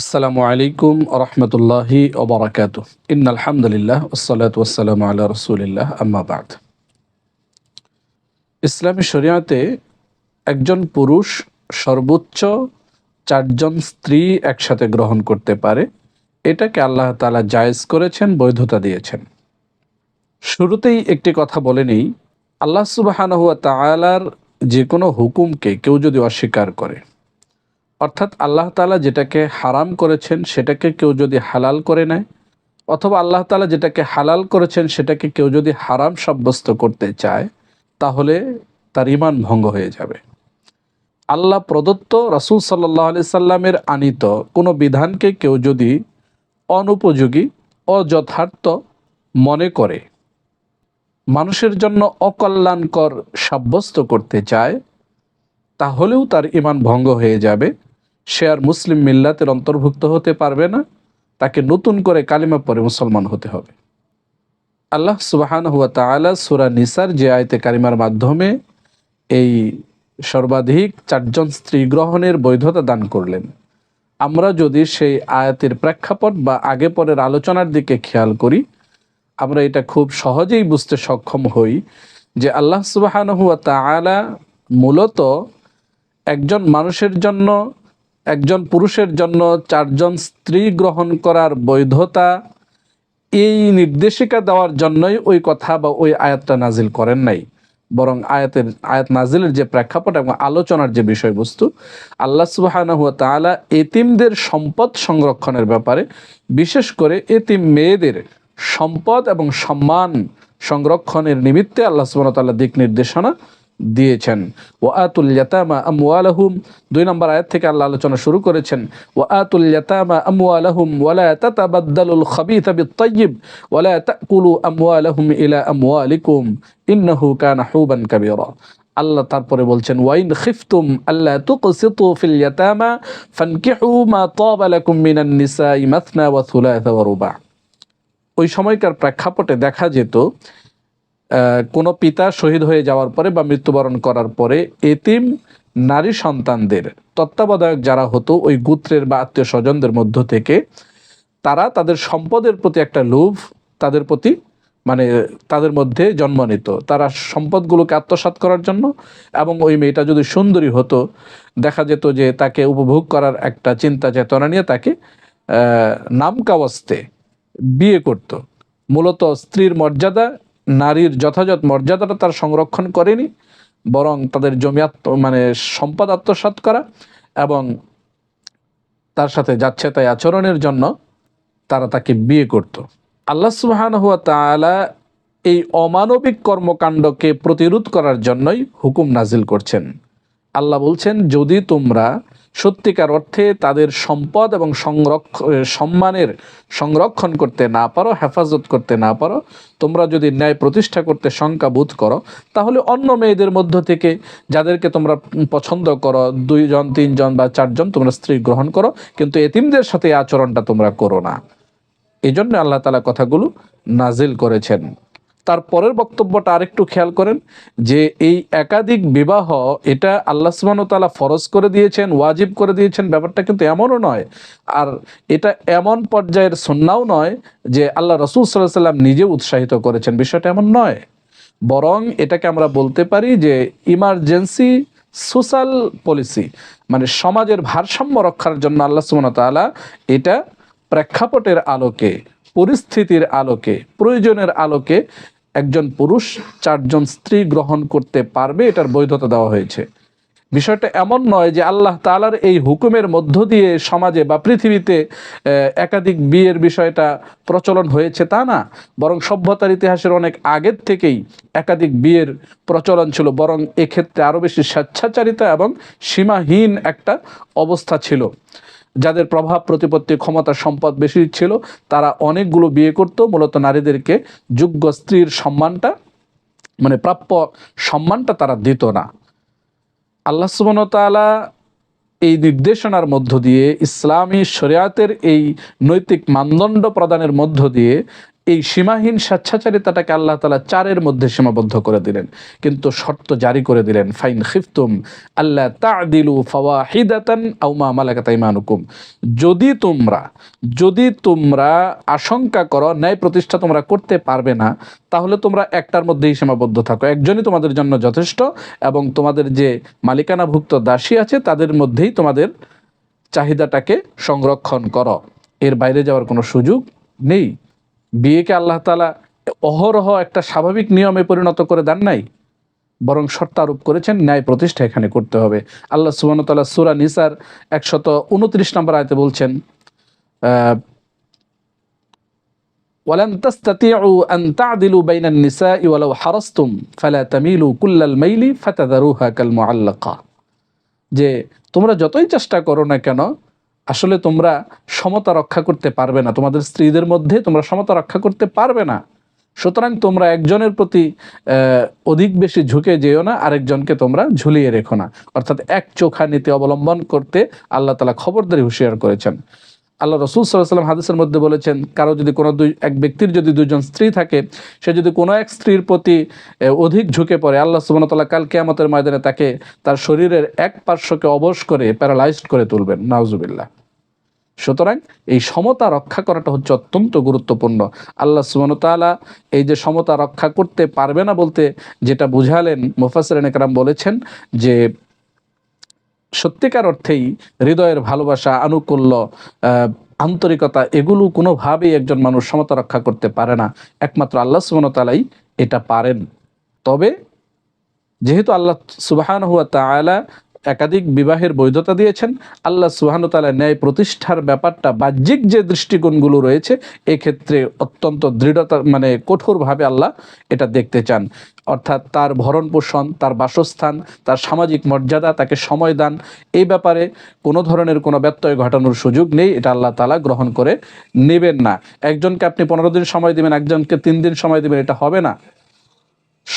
আসসালামু আলাইকুম রহমতুল্লাহি ওবরাকাত ইন আলহামদুলিল্লাহ ওসালাত ওসালাম আল্লাহ রসুলিল্লাহ আম্মাবাদ ইসলামী শরিয়াতে একজন পুরুষ সর্বোচ্চ চারজন স্ত্রী একসাথে গ্রহণ করতে পারে। এটাকে আল্লাহ তালা জায়েজ করেছেন, বৈধতা দিয়েছেন। শুরুতেই একটি কথা বলে নেই, আল্লাহ সুবাহানহুয়া তালার যে কোনো হুকুমকে কেউ যদি অস্বীকার করে অর্থাৎ আল্লাহ তালা যেটাকে হারাম করেছেন সেটাকে কেউ যদি হালাল করে নেয়, অথবা আল্লাহ তালা যেটাকে হালাল করেছেন সেটাকে কেউ যদি হারাম সাব্যস্ত করতে চায়, তাহলে তার ইমান ভঙ্গ হয়ে যাবে। আল্লাহ প্রদত্ত রাসুল সাল্লাহ আলি সাল্লামের আনিত কোনো বিধানকে কেউ যদি অনুপযোগী, অযথার্থ মনে করে, মানুষের জন্য অকল্যাণকর সাব্যস্ত করতে চায়, তাহলেও তার ইমান ভঙ্গ হয়ে যাবে। সে আর মুসলিম মিল্লাতের অন্তর্ভুক্ত হতে পারবে না, তাকে নতুন করে কালিমা পরে মুসলমান হতে হবে। আল্লাহ সুবাহান হুয়া তালা সুরা নিসার যে আয়তে কারিমার মাধ্যমে এই সর্বাধিক চারজন স্ত্রী গ্রহণের বৈধতা দান করলেন। আমরা যদি সেই আয়াতের প্রেক্ষাপট বা আগে পরের আলোচনার দিকে খেয়াল করি, আমরা এটা খুব সহজেই বুঝতে সক্ষম হই যে আল্লাহ সুবাহান হুয়া তালা মূলত একজন মানুষের জন্য একজন পুরুষের জন্য চারজন স্ত্রী গ্রহণ করার বৈধতা, এই নির্দেশিকা দেওয়ার জন্যই ওই কথা বা ওই আয়াতটা নাজিল করেন নাই। বরং আয়াতের, আয়াত নাজিলের যে প্রেক্ষাপট এবং আলোচনার যে বিষয়বস্তু, আল্লাহ সুবাহ এতিমদের সম্পদ সংরক্ষণের ব্যাপারে বিশেষ করে এতিম মেয়েদের সম্পদ এবং সম্মান সংরক্ষণের নিমিত্তে আল্লাহ সুবাহ তাল্লাহ দিক নির্দেশনা দিয়েছেন। ও আতুল ইয়াতামা আমওয়ালাহুম দুই নম্বর আয়াত থেকে আল্লাহ আলোচনা শুরু করেছেন। ও আতুল ইয়াতামা আমওয়ালাহুম ওয়ালা তাতাবাদ্দালুল খাবিথা বিত-তাইয়্যিব ওয়ালা তাকুলু আমওয়ালাহুম ইলা আমওয়ালিকুম ইন্নাহু কানা হুবান কাবীরা। আল্লাহ তারপরে বলছেন, ওয়াইন খিফতুম আল্লাহ তুকসিতু ফিল ইয়াতামা ফানকিহু মা তাবা লাকুম মিনান নিসাই মাথনা ওয়া থুলাথা ওয়া রুবা। ওই সময়কার প্রেক্ষাপটে দেখা যেত কোনো পিতা শহীদ হয়ে যাওয়ার পরে বা মৃত্যুবরণ করার পরে এতিম নারী সন্তানদের তত্ত্বাবধায়ক যারা হতো, ওই গোত্রের বা আত্মীয় স্বজনদের মধ্য থেকে তারা তাদের সম্পদের প্রতি একটা লোভ তাদের প্রতি মানে তাদের মধ্যে জন্ম নিত। তারা সম্পদগুলোকে আত্মসাত করার জন্য এবং ওই মেয়েটা যদি সুন্দরী হতো, দেখা যেত যে তাকে উপভোগ করার একটা চিন্তা চেতনা নিয়ে তাকে নামকাওয়াস্তে বিয়ে করত। মূলত স্ত্রীর মর্যাদা নারীর যথাযথ মর্যাদাটা তার সংরক্ষণ করেনি, বরং তাদের জমি মানে সম্পদ আত্মসাত করা এবং তার সাথে যাচ্ছে তাই আচরণের জন্য তারা তাকে বিয়ে করত। আল্লাহ সুবাহান হুয়া তালা এই অমানবিক কর্মকাণ্ডকে প্রতিরোধ করার জন্যই হুকুম নাজিল করছেন। আল্লাহ বলছেন, যদি তোমরা সত্যিকার অর্থে তাদের সম্পদ এবং সংরক্ষণ সম্মানের সংরক্ষণ করতে না পারো, হেফাজত করতে না পারো, তোমরা যদি ন্যায় প্রতিষ্ঠা করতে শঙ্কা বোধ করো, তাহলে অন্য মেয়েদের মধ্য থেকে যাদেরকে তোমরা পছন্দ করো, দুইজন, তিনজন বা চারজন তোমরা স্ত্রী গ্রহণ করো, কিন্তু এতিমদের সাথে আচরণটা তোমরা করো না। এই জন্য আল্লাহ তালা কথাগুলো নাজিল করেছেন। তার পরের বক্তব্যটা আরেকটু খেয়াল করেন যে এই একাধিক বিবাহ, এটা আল্লাহ সুবাহতালা ফরজ করে দিয়েছেন, ওয়াজিব করে দিয়েছেন, ব্যাপারটা কিন্তু এমনও নয়। আর এটা এমন পর্যায়ের সন্ন্যাও নয় যে আল্লাহ রসুল সাল্লাহ সাল্লাম নিজে উৎসাহিত করেছেন। বিষয়টা এমন নয়। বরং এটাকে আমরা বলতে পারি যে ইমার্জেন্সি সোশ্যাল পলিসি মানে সমাজের ভারসাম্য রক্ষার জন্য আল্লাহ সুবাহতালা এটা প্রেক্ষাপটের আলোকে পরিস্থিতির আলোকে, প্রয়োজনের আলোকে একজন পুরুষ চারজন স্ত্রী গ্রহণ করতে পারবে, এটার বৈধতা দেওয়া হয়েছে। বিষয়টা এমন নয় যে আল্লাহ তালার এই হুকুমের মধ্য দিয়ে সমাজে বা পৃথিবীতে একাধিক বিয়ের বিষয়টা প্রচলন হয়েছে তা না, বরং সভ্যতার ইতিহাসের অনেক আগের থেকেই একাধিক বিয়ের প্রচলন ছিল, বরং এক্ষেত্রে আরও বেশি স্বেচ্ছাচারিতা এবং সীমাহীন একটা অবস্থা ছিল। যাদের প্রভাব প্রতিপত্তি ক্ষমতা সম্পদ বেশি ছিল, তারা অনেকগুলো বিয়ে করত। মূলত নারীদেরকে যোগ্য স্ত্রীর সম্মানটা মানে প্রাপ্য সম্মানটা তারা দিত না। আল্লাহ সুবনতালা এই নির্দেশনার মধ্য দিয়ে ইসলামী শরিয়াতের এই নৈতিক মানদণ্ড প্রদানের মধ্য দিয়ে এই সীমাহীন স্বেচ্ছাচারিতাটাকে আল্লাহ তালা চারের মধ্যে সীমাবদ্ধ করে দিলেন। কিন্তু শর্ত জারি করে দিলেন, ফাইন খিফতুম আল্লাহ তাদিলু ফাওয়াহিদাতান আউমা মালাকাত যদি তোমরা যদি তোমরা আশঙ্কা করো, ন্যায় প্রতিষ্ঠা তোমরা করতে পারবে না, তাহলে তোমরা একটার মধ্যেই সীমাবদ্ধ থাকো। একজনই তোমাদের জন্য যথেষ্ট এবং তোমাদের যে মালিকানাভুক্ত দাসী আছে, তাদের মধ্যেই তোমাদের চাহিদাটাকে সংরক্ষণ করো। এর বাইরে যাওয়ার কোনো সুযোগ নেই। বিয়েকে আল্লাহ তালা অহরহ একটা স্বাভাবিক নিয়মে পরিণত করে দেন নাই বরং শর্ত আরোপ করেছেন ন্যায় প্রতিষ্ঠা এখানে করতে হবে আল্লাহ সুবাহতাল্লাহ সুরা নিসার একশত উনত্রিশ নম্বর আয়তে বলছেন আহ, ولن تستطيعوا أن تعدلوا بين النساء ولو حرصتم فلا تميلوا كل الميل فتذروها كالمعلقة যে তোমরা যতই চেষ্টা করো না কেন আসলে তোমরা সমতা রক্ষা করতে পারবে না। তোমাদের স্ত্রীদের মধ্যে তোমরা সমতা রক্ষা করতে পারবে না। সুতরাং তোমরা একজনের প্রতি অধিক বেশি ঝুঁকে যেও না, আরেকজনকে তোমরা ঝুলিয়ে রেখো না। অর্থাৎ এক চোখা নীতি অবলম্বন করতে আল্লাহ তালা খবরদারি হুঁশিয়ার করেছেন। আল্লাহ রসুল সাল্লাম হাদিসের মধ্যে বলেছেন, কারও যদি কোনো দুই, এক ব্যক্তির যদি দুজন স্ত্রী থাকে, সে যদি কোনো এক স্ত্রীর প্রতি অধিক ঝুঁকে পড়ে, আল্লাহ সুবনতাল্লাহ কাল কেয়ামতের ময়দানে তাকে তার শরীরের এক পার্শ্বকে অবশ করে, প্যারালাইজড করে তুলবেন। নাউজুবিল্লাহ। সুতরাং এই সমতা রক্ষা করাটা হচ্ছে অত্যন্ত গুরুত্বপূর্ণ। আল্লাহ সুবনতালা এই যে সমতা রক্ষা করতে পারবে না বলতে যেটা বুঝালেন মুফাসরেন একরাম বলেছেন যে সত্যিকার অর্থেই হৃদয়ের ভালোবাসা, আনুকূল্য আন্তরিকতা এগুলো কোনোভাবেই একজন মানুষ সমতা রক্ষা করতে পারে না। একমাত্র আল্লাহ সুবনতালাই এটা পারেন। তবে যেহেতু আল্লাহ সুবাহান হুয়া তালা একাধিক বিবাহের বৈধতা দিয়েছেন। আল্লাহ সুবাহান তালা ন্যায় প্রতিষ্ঠার ব্যাপারটা, বাহ্যিক যে দৃষ্টিকোণগুলো রয়েছে, এক্ষেত্রে অত্যন্ত দৃঢ়তা মানে কঠোরভাবে আল্লাহ এটা দেখতে চান। অর্থাৎ তার ভরণ পোষণ তার বাসস্থান, তার সামাজিক মর্যাদা, তাকে সময় দান, এই ব্যাপারে কোনো ধরনের কোনো ব্যত্যয় ঘটানোর সুযোগ নেই, এটা আল্লাহ তালা গ্রহণ করে নেবেন না। একজনকে আপনি পনেরো দিন সময় দিবেন, একজনকে তিন দিন সময় দিবেন, এটা হবে না।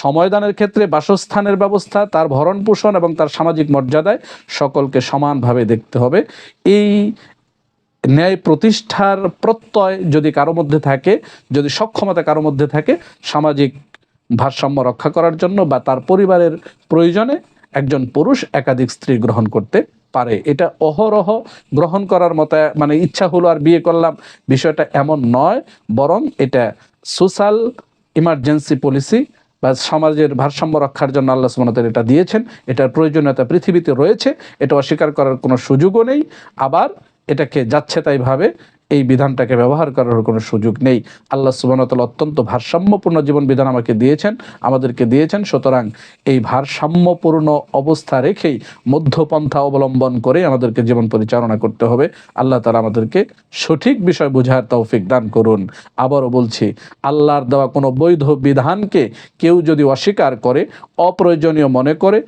সময়দানের ক্ষেত্রে বাসস্থানের ব্যবস্থা, তার ভরণ পোষণ এবং তার সামাজিক মর্যাদায় সকলকে সমানভাবে দেখতে হবে। এই ন্যায় প্রতিষ্ঠার প্রত্যয় যদি কারও মধ্যে থাকে, যদি সক্ষমতা কারও মধ্যে থাকে, সামাজিক ভারসাম্য রক্ষা করার জন্য বা তার পরিবারের প্রয়োজনে একজন পুরুষ একাধিক স্ত্রী গ্রহণ করতে পারে। এটা অহরহ গ্রহণ করার মতো মানে ইচ্ছা হলো আর বিয়ে করলাম, বিষয়টা এমন নয়, বরং এটা সোশ্যাল ইমার্জেন্সি পলিসি বা সমাজের ভারসাম্য রক্ষার জন্য আল্লাহ সুমনতের এটা দিয়েছেন। এটার প্রয়োজনীয়তা পৃথিবীতে রয়েছে, এটা অস্বীকার করার কোনো সুযোগও নেই। আবার এটাকে যাচ্ছে তাই ভাবে এই বিধানটাকে ব্যবহার করার কোনো সুযোগ নেই। আল্লাহ সুবাহতাল অত্যন্ত ভারসাম্যপূর্ণ জীবন বিধান আমাকে দিয়েছেন, আমাদেরকে দিয়েছেন। সুতরাং এই ভারসাম্যপূর্ণ অবস্থা রেখেই মধ্যপন্থা অবলম্বন করে আমাদেরকে জীবন পরিচালনা করতে হবে। আল্লাহ তালা আমাদেরকে সঠিক বিষয় বোঝার তৌফিক দান করুন। আবারও বলছি, আল্লাহর দেওয়া কোনো বৈধ বিধানকে কেউ যদি অস্বীকার করে, অপ্রয়োজনীয় মনে করে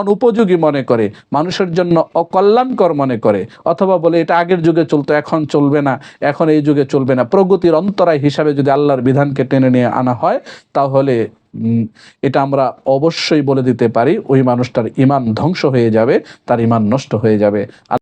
অনুপযোগী মনে করে, মানুষের জন্য অকল্যাণকর মনে করে, অথবা বলে এটা আগের যুগে চলতো, এখন চলবে না, এখন এই যুগে চলবে না। প্রগতির অন্তরায় হিসাবে যদি আল্লাহর বিধানকে টেনে নিয়ে আনা হয়, তাহলে এটা আমরা অবশ্যই বলে দিতে পারি, ওই মানুষটার ইমান ধ্বংস হয়ে যাবে, তার ইমান নষ্ট হয়ে যাবে।